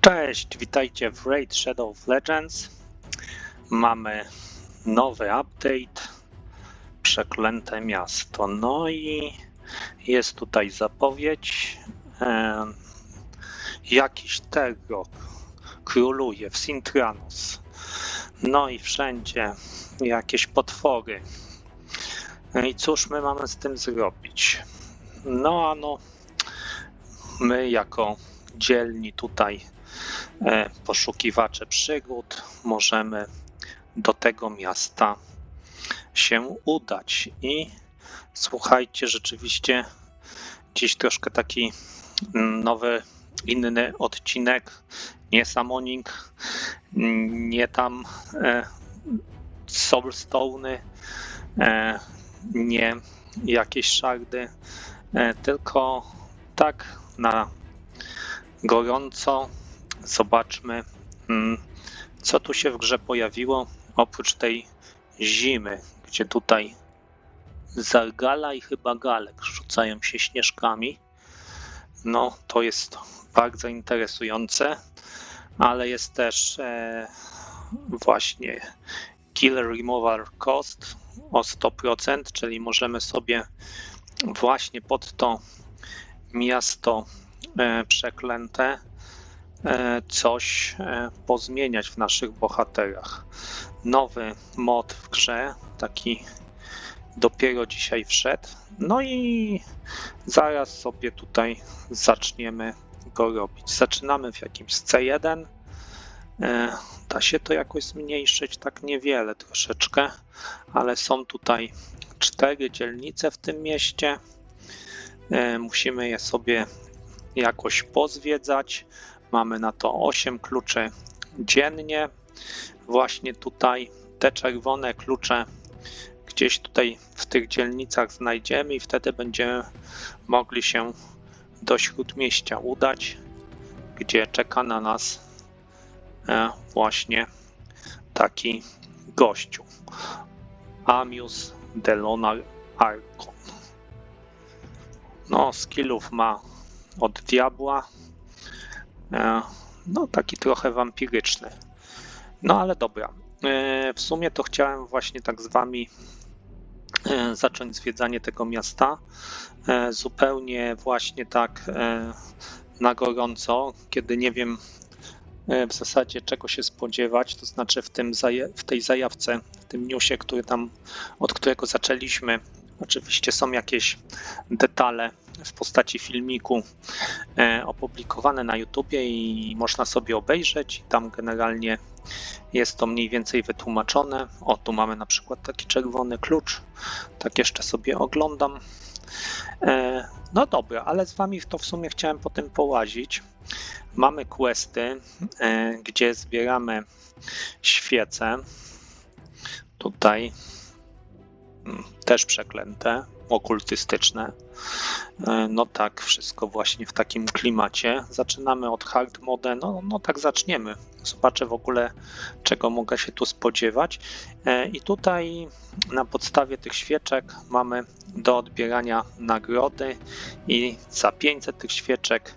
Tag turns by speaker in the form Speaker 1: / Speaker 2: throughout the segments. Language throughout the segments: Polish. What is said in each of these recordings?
Speaker 1: Cześć, witajcie w Raid Shadow of Legends. Mamy nowy update, przeklęte miasto. No i jest tutaj zapowiedź. E, jakiś tego króluje w Sintranos. No i wszędzie jakieś potwory. No I cóż my mamy z tym zrobić? No, a no, my jako dzielni tutaj poszukiwacze przygód możemy do tego miasta się udać. I słuchajcie, rzeczywiście dziś troszkę taki nowy, inny odcinek. Nie Summoning, nie tam e, Soulstone, e, nie jakieś szardy, e, tylko tak na gorąco zobaczmy, mm, co tu się w grze pojawiło oprócz tej zimy, gdzie tutaj Zargala i chyba Galek rzucają się śnieżkami. No, to jest bardzo interesujące, ale jest też e, właśnie kill removal cost o 100%, czyli możemy sobie właśnie pod to miasto e, przeklęte coś e, pozmieniać w naszych bohaterach. Nowy mod w grze, taki dopiero dzisiaj wszedł. No i zaraz sobie tutaj zaczniemy go robić. Zaczynamy w jakimś C1. Da się to jakoś zmniejszyć, tak niewiele troszeczkę, ale są tutaj cztery dzielnice w tym mieście. Musimy je sobie jakoś pozwiedzać. Mamy na to 8 kluczy dziennie. Właśnie tutaj te czerwone klucze gdzieś tutaj w tych dzielnicach znajdziemy i wtedy będziemy mogli się do śródmieścia udać, gdzie czeka na nas e, właśnie taki gościu. Amius Delonar Archon. No, skillów ma od diabła. E, no, taki trochę wampiryczny. No, ale dobra. E, w sumie to chciałem właśnie tak z wami e, zacząć zwiedzanie tego miasta. Zupełnie właśnie tak na gorąco, kiedy nie wiem w zasadzie czego się spodziewać, to znaczy w, tym w tej zajawce, w tym newsie, który tam, od którego zaczęliśmy, oczywiście są jakieś detale w postaci filmiku e, opublikowane na YouTubie i można sobie obejrzeć. Tam generalnie jest to mniej więcej wytłumaczone. O, tu mamy na przykład taki czerwony klucz. Tak jeszcze sobie oglądam. E, no dobra, ale z wami to w sumie chciałem po tym połazić. Mamy questy, e, gdzie zbieramy świece. Tutaj mm, też przeklęte okultystyczne. E, no tak, wszystko właśnie w takim klimacie. Zaczynamy od hard mode, no, no tak zaczniemy. Zobaczę w ogóle, czego mogę się tu spodziewać. E, I tutaj na podstawie tych świeczek mamy do odbierania nagrody i za 500 tych świeczek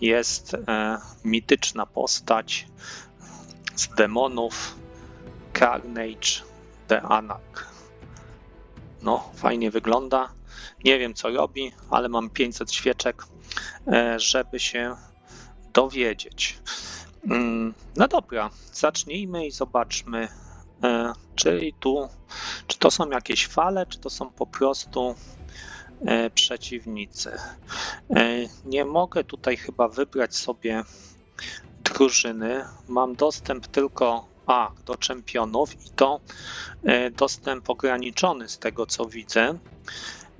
Speaker 1: jest e, mityczna postać z demonów Carnage the Anak. No, fajnie wygląda. Nie wiem co robi, ale mam 500 świeczek, e, żeby się dowiedzieć. Mm, no dobra, zacznijmy i zobaczmy, e, czy tu, czy to są jakieś fale, czy to są po prostu e, przeciwnicy. Nie mogę tutaj chyba wybrać sobie drużyny. Mam dostęp tylko a do czempionów i to e, dostęp ograniczony z tego co widzę.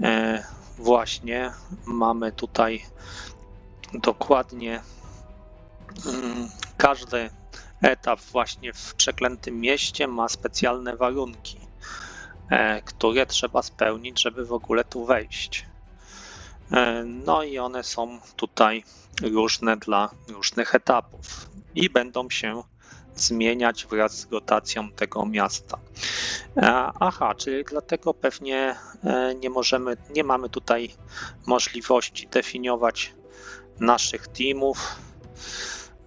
Speaker 1: E, właśnie mamy tutaj dokładnie mm, każdy etap właśnie w przeklętym mieście ma specjalne warunki, e, które trzeba spełnić, żeby w ogóle tu wejść. No i one są tutaj różne dla różnych etapów i będą się zmieniać wraz z rotacją tego miasta. E, aha, czyli dlatego pewnie e, nie możemy, nie mamy tutaj możliwości definiować naszych teamów.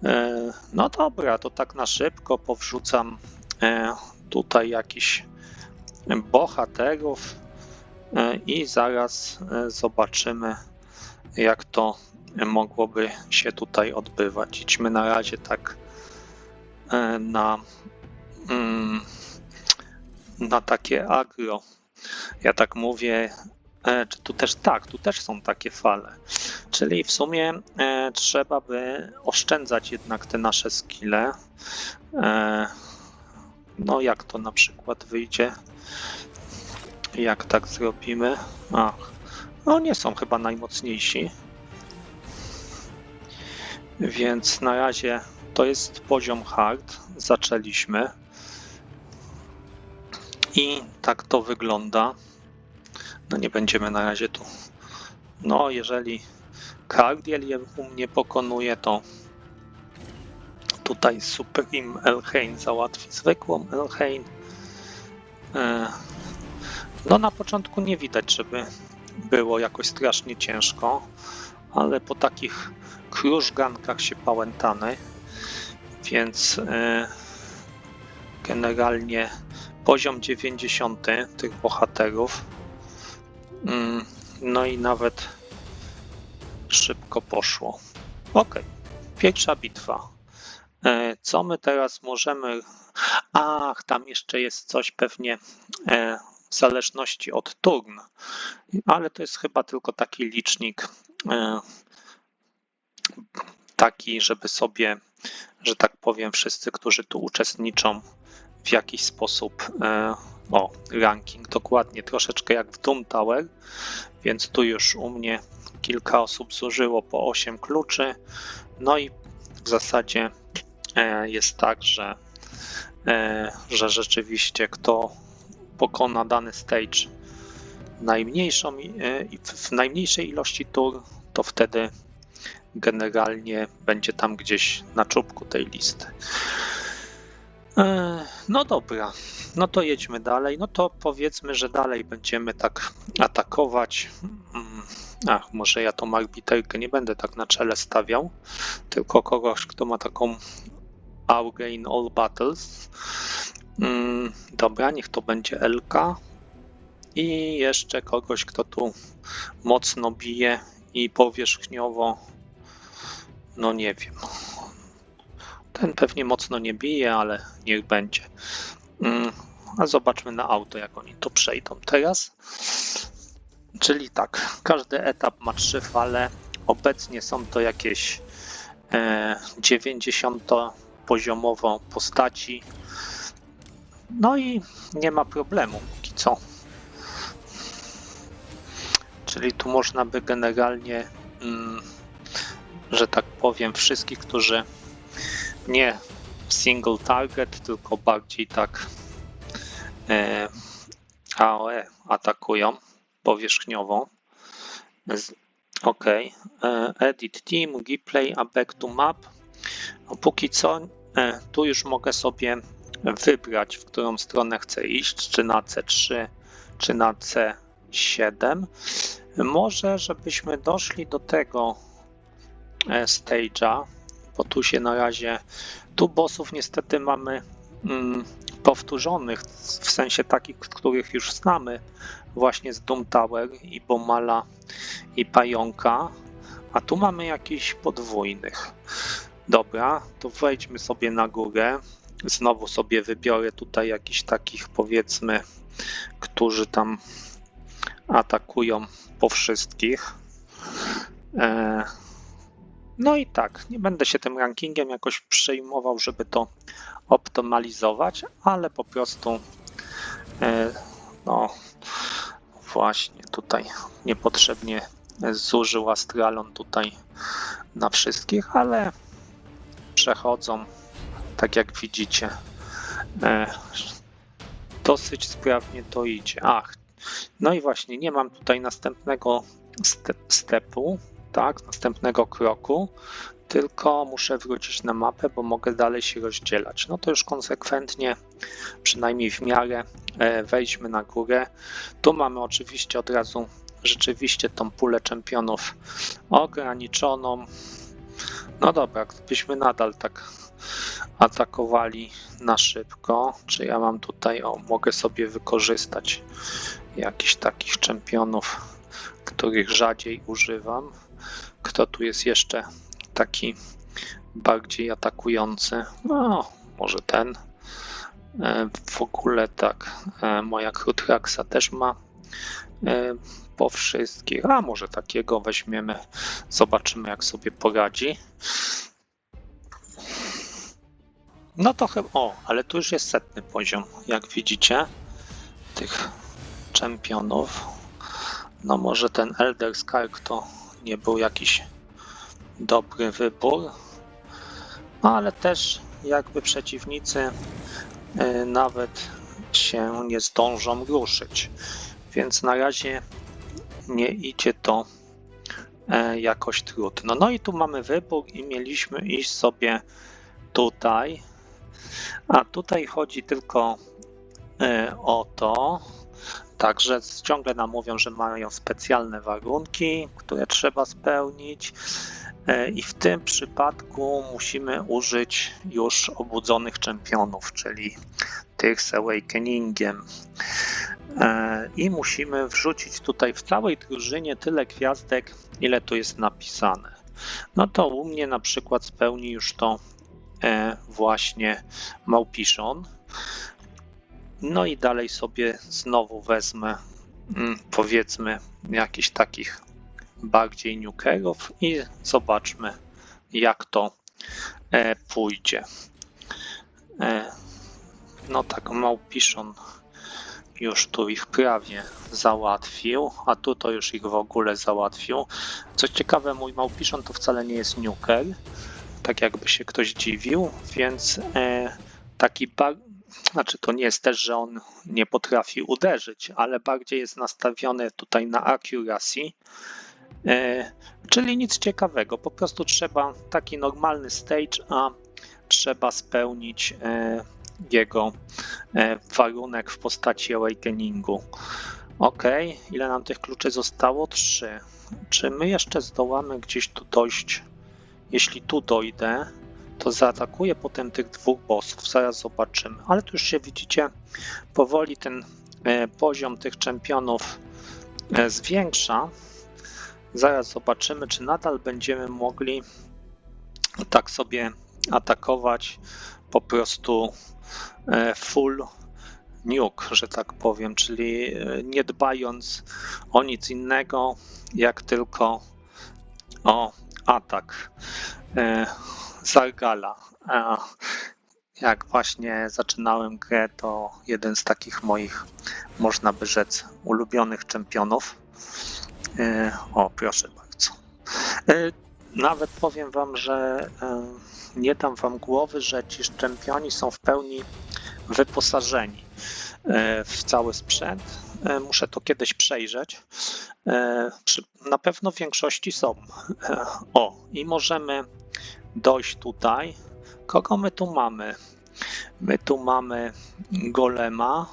Speaker 1: E, no dobra, to tak na szybko powrzucam tutaj jakiś bohaterów i zaraz zobaczymy, jak to mogłoby się tutaj odbywać. Idźmy na razie tak na, mm, na takie agro. Ja tak mówię, czy tu też tak, tu też są takie fale. Czyli w sumie e, trzeba by oszczędzać jednak te nasze skille. E, no jak to na przykład wyjdzie? Jak tak zrobimy? Ach, no nie są chyba najmocniejsi. Więc na razie to jest poziom hard. Zaczęliśmy. I tak to wygląda. No nie będziemy na razie tu. No, jeżeli Cardiel je u mnie pokonuje, to tutaj Supreme Elhain załatwi zwykłą Elhain. E, no na początku nie widać, żeby było jakoś strasznie ciężko, ale po takich krużgankach się pałętany, więc e, generalnie poziom 90 tych bohaterów. Mm, no i nawet szybko poszło. Ok, pierwsza bitwa. E, co my teraz możemy. Ach, tam jeszcze jest coś pewnie e, w zależności od turn, ale to jest chyba tylko taki licznik. E, taki, żeby sobie, że tak powiem, wszyscy, którzy tu uczestniczą, w jakiś sposób. O, ranking dokładnie, troszeczkę jak w Doom Tower, więc tu już u mnie kilka osób zużyło po 8 kluczy. No i w zasadzie e, jest tak, że, e, że rzeczywiście kto pokona dany stage najmniejszą, e, w najmniejszej ilości tur, to wtedy generalnie będzie tam gdzieś na czubku tej listy. No dobra, no to jedźmy dalej. No to powiedzmy, że dalej będziemy tak atakować. Mm, Ach, może ja tą arbiterkę nie będę tak na czele stawiał, tylko kogoś, kto ma taką aurę in all battles. Mm, dobra, niech to będzie LK. I jeszcze kogoś, kto tu mocno bije i powierzchniowo, no nie wiem. Ten pewnie mocno nie bije, ale niech będzie. Mm, a zobaczmy na auto, jak oni to przejdą teraz. Czyli tak, każdy etap ma trzy fale. Obecnie są to jakieś 90 e, postaci. No i nie ma problemu, póki co. Czyli tu można by generalnie, mm, że tak powiem, wszystkich, którzy nie single target, tylko bardziej tak e, AOE atakują powierzchniową. OK. E, edit team, replay, a back to map. No, póki co e, tu już mogę sobie wybrać, w którą stronę chcę iść, czy na C3, czy na C7. Może, żebyśmy doszli do tego e, stage'a, bo tu się na razie, tu bossów niestety mamy mm, powtórzonych, w sensie takich, których już znamy, właśnie z Doom Tower i Bomala i Pająka, a tu mamy jakichś podwójnych. Dobra, to wejdźmy sobie na górę. Znowu sobie wybiorę tutaj jakichś takich powiedzmy, którzy tam atakują po wszystkich. E, no i tak, nie będę się tym rankingiem jakoś przejmował, żeby to optymalizować, ale po prostu e, no, Właśnie tutaj niepotrzebnie zużył Astralon tutaj na wszystkich, ale przechodzą tak jak widzicie. E, dosyć sprawnie to idzie. Ach, no i właśnie nie mam tutaj następnego stepu, tak, następnego kroku, tylko muszę wrócić na mapę, bo mogę dalej się rozdzielać. No to już konsekwentnie, przynajmniej w miarę, e, wejdźmy na górę. Tu mamy oczywiście od razu rzeczywiście tą pulę czempionów ograniczoną. No dobra, gdybyśmy nadal tak atakowali na szybko, czy ja mam tutaj, o, mogę sobie wykorzystać jakichś takich czempionów, których rzadziej używam. Kto tu jest jeszcze taki bardziej atakujący? No, może ten. E, W ogóle tak, e, moja Krutraxa też ma e, po wszystkich. A może takiego weźmiemy, zobaczymy jak sobie poradzi. No to chyba. O, ale tu już jest setny poziom, jak widzicie, tych czempionów. No może ten Elder Skark to nie był jakiś dobry wybór. No ale też jakby przeciwnicy y, nawet się nie zdążą ruszyć. Więc na razie nie idzie to e, jakoś trudno. No i tu mamy wybór i mieliśmy iść sobie tutaj. A tutaj chodzi tylko e, o to, Także ciągle nam mówią, że mają specjalne warunki, które trzeba spełnić. E, I w tym przypadku musimy użyć już obudzonych czempionów, czyli tych z Awakeningiem. E, I musimy wrzucić tutaj w całej drużynie tyle gwiazdek, ile tu jest napisane. No to u mnie na przykład spełni już to właśnie Małpiszon. No i dalej sobie znowu wezmę, mm, powiedzmy, jakichś takich bardziej nukerów i zobaczmy, jak to e, pójdzie. E, no tak, Małpiszon już tu ich prawie załatwił, a tu to już ich w ogóle załatwił. Co ciekawe, mój Małpiszon to wcale nie jest nuker, tak jakby się ktoś dziwił, więc e, taki znaczy to nie jest też, że on nie potrafi uderzyć, ale bardziej jest nastawiony tutaj na accuracy, e, czyli nic ciekawego. Po prostu trzeba taki normalny stage, a trzeba spełnić e, jego warunek w postaci awakeningu. Ok, ile nam tych kluczy zostało? Trzy. Czy my jeszcze zdołamy gdzieś tu dojść? Jeśli tu dojdę, to zaatakuje potem tych dwóch bossów. Zaraz zobaczymy. Ale tu już się widzicie, powoli ten e, poziom tych czempionów e, zwiększa. Zaraz zobaczymy, czy nadal będziemy mogli tak sobie atakować po prostu e, full nuke, że tak powiem, czyli nie dbając o nic innego, jak tylko o atak. Zargala. Jak właśnie zaczynałem grę, to jeden z takich moich, można by rzec, ulubionych czempionów. E, o, proszę bardzo. E, nawet powiem wam, że e, nie dam wam głowy, że ci czempioni są w pełni wyposażeni w cały sprzęt. Muszę to kiedyś przejrzeć. Na pewno w większości są. O, i możemy dojść tutaj. Kogo my tu mamy? My tu mamy golema.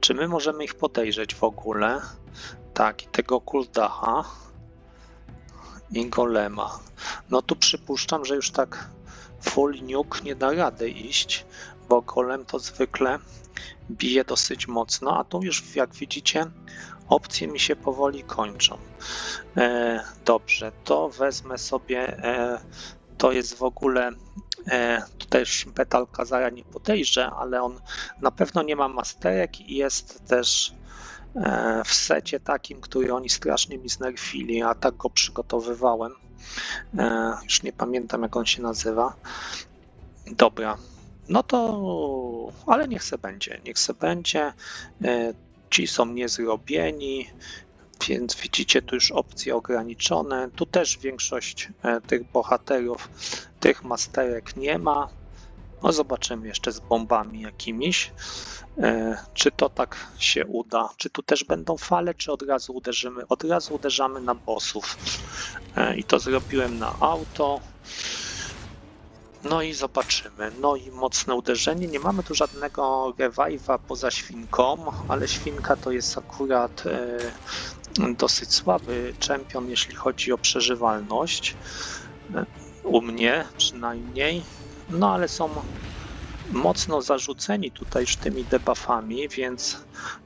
Speaker 1: Czy my możemy ich podejrzeć w ogóle? Tak, i tego kuldacha i golema. No tu przypuszczam, że już tak full nuke nie da rady iść, bo golem to zwykle bije dosyć mocno, a tu już jak widzicie opcje mi się powoli kończą. E, dobrze, to wezmę sobie e, to jest w ogóle, e, tutaj już Betal Kazara nie podejrzę, ale on na pewno nie ma masterek i jest też e, w secie takim, który oni strasznie mi znerfili, a tak go przygotowywałem. E, już nie pamiętam jak on się nazywa. Dobra, no to, ale niech se będzie, niech se będzie. Ci są niezrobieni, więc widzicie tu już opcje ograniczone. Tu też większość e, tych bohaterów, tych masterek nie ma. No zobaczymy jeszcze z bombami jakimiś, e, czy to tak się uda. Czy tu też będą fale, czy od razu uderzymy? Od razu uderzamy na bossów. E, I to zrobiłem na auto. No i zobaczymy. No i mocne uderzenie. Nie mamy tu żadnego revive'a poza świnką, ale świnka to jest akurat dosyć słaby czempion, jeśli chodzi o przeżywalność. u mnie przynajmniej. No ale są mocno zarzuceni tutaj już tymi debuffami, więc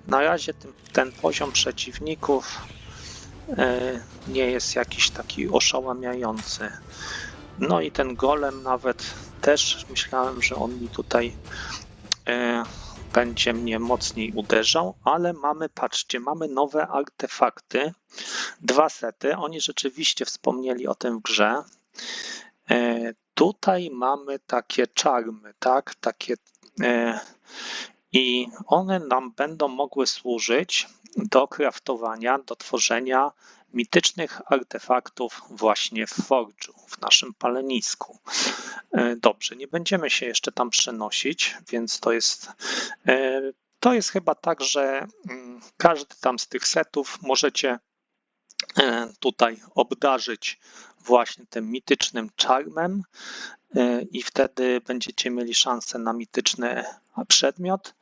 Speaker 1: na razie ten, ten poziom przeciwników e, nie jest jakiś taki oszałamiający. No i ten golem nawet też myślałem, że on mi tutaj e, będzie mnie mocniej uderzał, ale mamy, patrzcie, mamy nowe artefakty, dwa sety. Oni rzeczywiście wspomnieli o tym w grze. E, tutaj mamy takie czarmy, tak? Takie e, i one nam będą mogły służyć do kraftowania, do tworzenia mitycznych artefaktów właśnie w Forge'u, w naszym palenisku. E, dobrze, nie będziemy się jeszcze tam przenosić, więc to jest e, to jest chyba tak, że mm, każdy tam z tych setów możecie e, tutaj obdarzyć właśnie tym mitycznym czarmem i wtedy będziecie mieli szansę na mityczny przedmiot.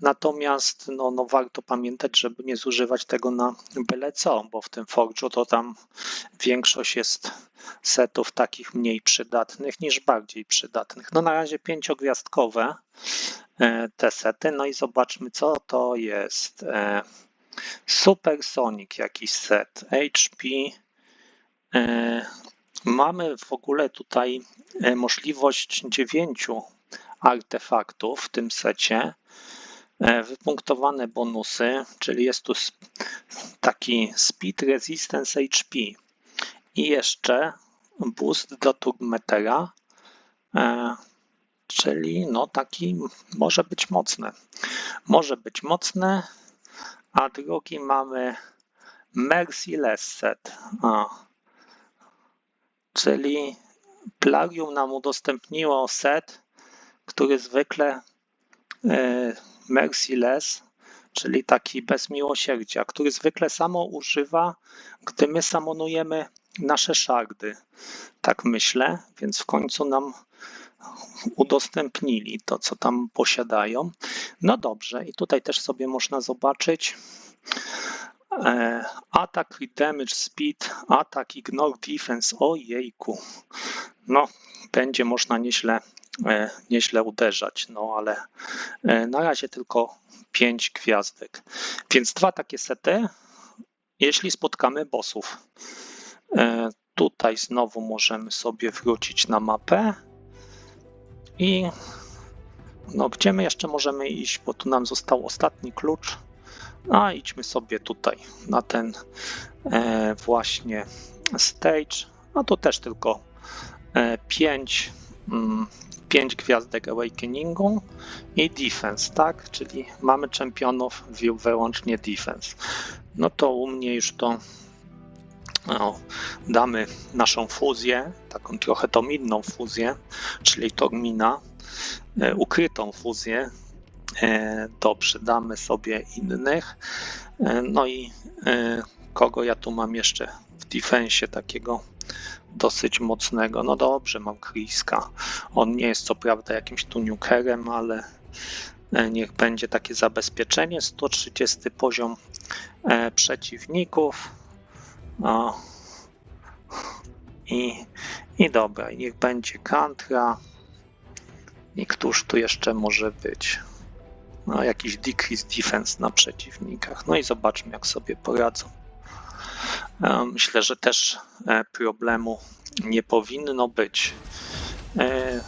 Speaker 1: Natomiast no, no warto pamiętać, żeby nie zużywać tego na byle co, bo w tym Forge'u to tam większość jest setów takich mniej przydatnych niż bardziej przydatnych. No na razie pięciogwiazdkowe e, te sety. No i zobaczmy co to jest. E, Supersonic jakiś set, HP Mamy w ogóle tutaj e, możliwość dziewięciu artefaktów w tym secie. E, wypunktowane bonusy, czyli jest tu taki Speed Resistance HP i jeszcze boost do Turmetera, e, czyli no taki może być mocny. Może być mocny, a drugi mamy Merciless Set. A, czyli Plagium nam udostępniło set, który zwykle e, Merciless, czyli taki bez miłosierdzia, który zwykle samo używa, gdy my samonujemy nasze szardy. Tak myślę, więc w końcu nam udostępnili to, co tam posiadają. No dobrze, i tutaj też sobie można zobaczyć atak, damage, speed, atak, ignore, defense. Ojejku. No, będzie można nieźle, e, nieźle uderzać, no ale e, na razie tylko 5 gwiazdek. Więc dwa takie sety, jeśli spotkamy bossów. Tutaj znowu możemy sobie wrócić na mapę i no, gdzie my jeszcze możemy iść, bo tu nam został ostatni klucz. A idźmy sobie tutaj na ten e, właśnie stage. No to też tylko 5 e, 5 mm, gwiazdek Awakeningu i defense, tak? Czyli mamy czempionów wyłącznie defense. No to u mnie już to no, damy naszą fuzję, taką trochę tomidną fuzję, czyli Tormina, e, ukrytą fuzję, E, to przydamy sobie innych. E, no i e, kogo ja tu mam jeszcze w defensie takiego dosyć mocnego? No dobrze, mam Kriska. On nie jest co prawda jakimś tu nukerem, ale niech będzie takie zabezpieczenie. 130 poziom przeciwników. O. I, I dobra, niech będzie Kantra. I któż tu jeszcze może być? No, jakiś decrease defense na przeciwnikach. No i zobaczmy, jak sobie poradzą. E, myślę, że też e, problemu nie powinno być. E,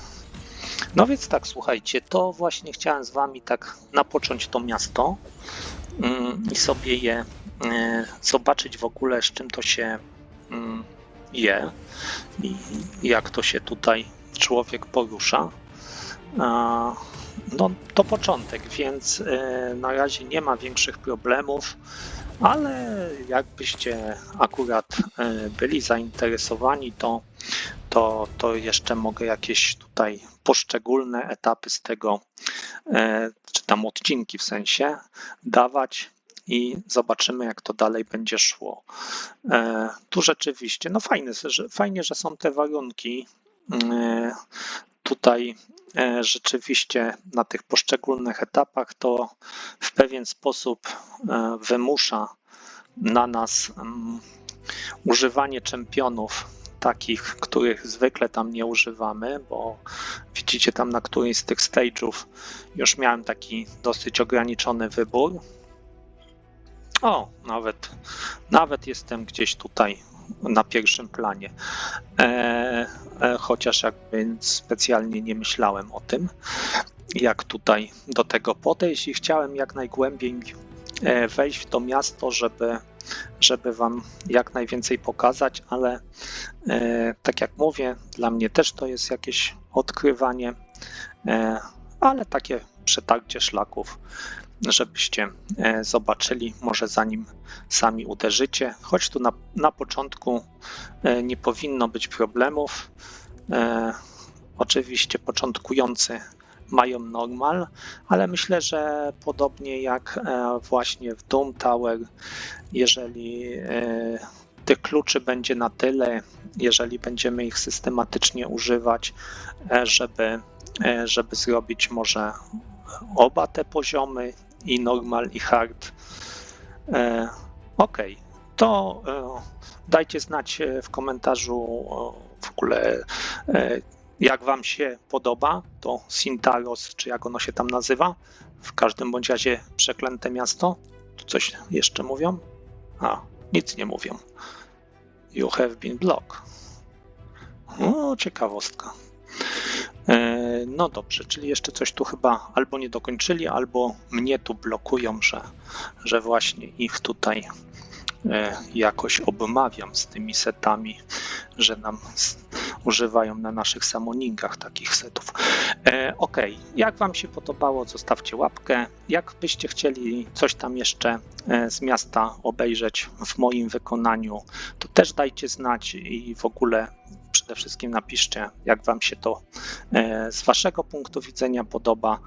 Speaker 1: no więc tak, słuchajcie, to właśnie chciałem z Wami tak napocząć to miasto mm, i sobie je zobaczyć w ogóle, z czym to się mm, je i jak to się tutaj człowiek porusza. No, to początek, więc e, na razie nie ma większych problemów, ale jakbyście akurat e, byli zainteresowani, to, to, to jeszcze mogę jakieś tutaj poszczególne etapy z tego, e, czy tam odcinki w sensie, dawać i zobaczymy, jak to dalej będzie szło. Tu rzeczywiście, no fajne, fajnie, że są te warunki tutaj e, rzeczywiście na tych poszczególnych etapach to w pewien sposób e, wymusza na nas mm, używanie czempionów takich, których zwykle tam nie używamy, bo widzicie tam na którymś z tych stage'ów już miałem taki dosyć ograniczony wybór. O, nawet, nawet jestem gdzieś tutaj na pierwszym planie. E, e, chociaż jakby specjalnie nie myślałem o tym, jak tutaj do tego podejść i chciałem jak najgłębiej e, wejść w to miasto, żeby, żeby Wam jak najwięcej pokazać, ale e, tak jak mówię, dla mnie też to jest jakieś odkrywanie, e, ale takie przetarcie szlaków żebyście e, zobaczyli, może zanim sami uderzycie, choć tu na, na początku e, nie powinno być problemów. E, oczywiście początkujący mają normal, ale myślę, że podobnie jak właśnie w Doom Tower, jeżeli tych kluczy będzie na tyle, jeżeli będziemy ich systematycznie używać, żeby, żeby zrobić może oba te poziomy, i normal, i hard. E, ok, to e, dajcie znać e, w komentarzu w ogóle, jak Wam się podoba to Sintaros, czy jak ono się tam nazywa. W każdym bądź razie przeklęte miasto. Tu coś jeszcze mówią? A, nic nie mówią. You have been blocked. O, ciekawostka. No dobrze, czyli jeszcze coś tu chyba albo nie dokończyli, albo mnie tu blokują, że, że właśnie ich tutaj e, jakoś obmawiam z tymi setami, że nam używają na naszych samoningach takich setów. E, ok, jak Wam się podobało, zostawcie łapkę. Jak byście chcieli coś tam jeszcze z miasta obejrzeć w moim wykonaniu, to też dajcie znać i w ogóle przede wszystkim napiszcie, jak Wam się to e, z Waszego punktu widzenia podoba.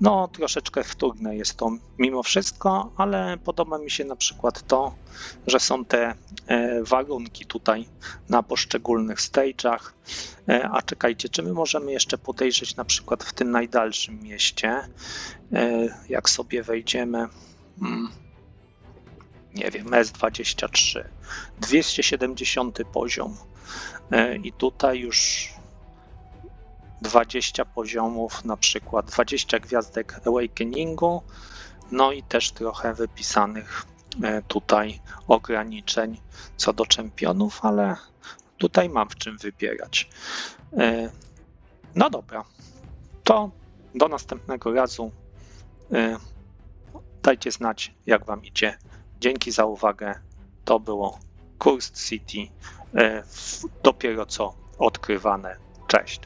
Speaker 1: No, troszeczkę wtórne jest to mimo wszystko, ale podoba mi się na przykład to, że są te e, warunki tutaj na poszczególnych stage'ach. E, a czekajcie, czy my możemy jeszcze podejrzeć na przykład w tym najdalszym mieście, jak sobie wejdziemy. Hmm nie wiem, S23, 270 poziom. E, I tutaj już 20 poziomów, na przykład 20 gwiazdek Awakeningu, no i też trochę wypisanych e, tutaj ograniczeń co do czempionów, ale tutaj mam w czym wybierać. E, no dobra, to do następnego razu. Dajcie znać, jak Wam idzie. Dzięki za uwagę. To było Kurst City, e, dopiero co odkrywane. Cześć.